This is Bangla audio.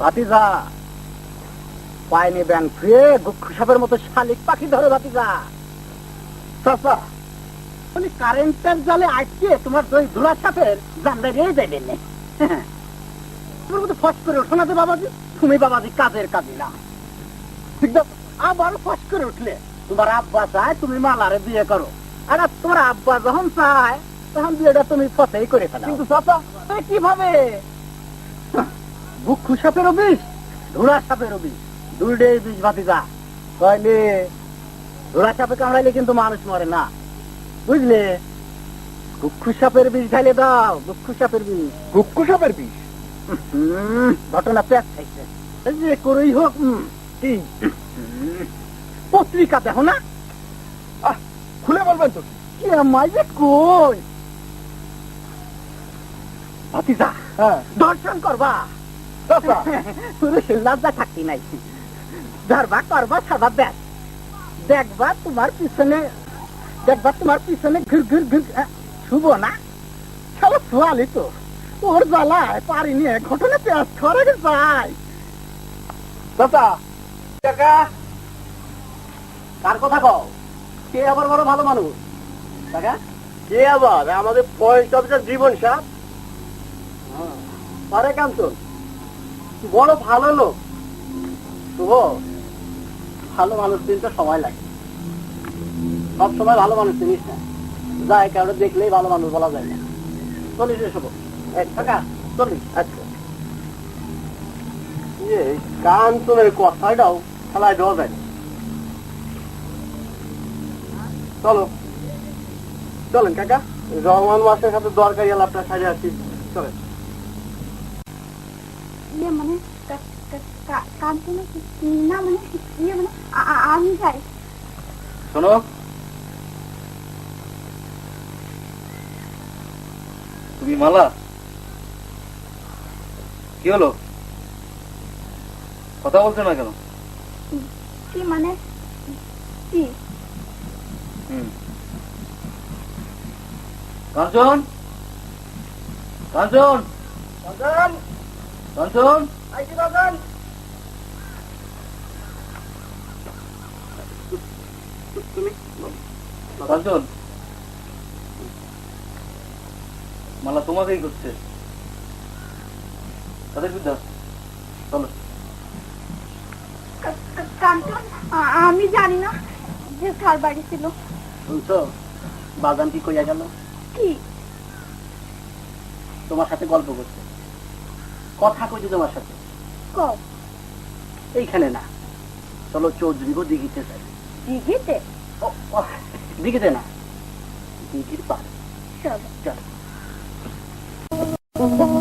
ভাতিজা। পায়নি ব্যাং ফিরে গুক্ষু সাপের মতো শালিক পাখি ধরে ভাতিজা। চাচা উনি কারেন্টের জালে আটকে তোমার দই সাপের তোমার মতো ফস করে ওঠো না তো বাবাজি। তুমি বাবাজি কাজের কাজে না ঠিক? আবার ফস করে উঠলে তোমার আব্বা চায় তুমি মালারে বিয়ে করো। আর তোমার আব্বা যখন চায় তখন বিয়েটা তুমি ফতেই করে ফেলো। কিন্তু চাচা কীভাবে? বুকু সাপেরও বিষ ধুলা সাপেরও বিষ দুইটাই বিষ ভাতিজা তাইলে ধুলা সাপে কামড়াইলে কিন্তু মানুষ মরে না। বুঝলে? সাপের বিষ খাইলে দাও সাপের বিষ। সাপের বিষ? ঘটনা পেট খাইছে। যে করেই হোক কি? পত্রিকা দেখো না? খুলে বলবেন তো। কি? যে কই? ভাতিজা হ্যাঁ। দর্শন করবা। পুরুষের লজ্জা থাকতে নাই। ধরবা করবা সাবা ব্যাস। দেখবা তোমার পিছনে দেখবা তোমার পিছনে ঘুর ঘুর ঘুর শুভ না? সব সোয়ালি তো। ওর জ্বালায় পারি নিয়ে ঘটনা পেঁয়াজ খরে চাচা কাকা কার কথা কও? কে আবার বড় ভালো মানুষ? কাকা কে আবার? আমাদের ফরেস্ট অফিসার জীবন সাহ আরে কান্তন বড় ভালো লোক। শুভ। ভালো মানুষ চিনতে সময় লাগে। সব সময় ভালো মানুষ চিনিস না। যায় কারও দেখলেই ভালো মানুষ বলা যায় না। চলিস শুভ। কাকা চলিস আচ্ছা। ইয়ে কান্তনের কথাটাও খেলায় দেওয়া যায়। চলো। চলেন, কাকা। রহমান মাসের সাথে দরকারি আলাপটা সাজে আসছি চলেন। ইয়ে মানে কা- কা- কা- কান্তনা কি- না মানে ইয়ে মানে আ- আ- আমি যাই শোনো তুমি মালা কি হলো কথা বলছো না কেন কি মানে কি কাঞ্চন কাঞ্চন কাঞ্চন মালা তোমাকেই করছে। তাদের বিদ্যা। চলো। আমি জানি না যে কার বাড়ি ছিল। শুনছো? বাগান কি কইয়া গেল। কি? তোমার সাথে গল্প করছে। কথা কইছে তোমার সাথে? এইখানে না। চলো চৌধুরী গো দিঘিতে যাই। দিঘিতে? দিঘিতে না। দিঘির পার চলো। চলো।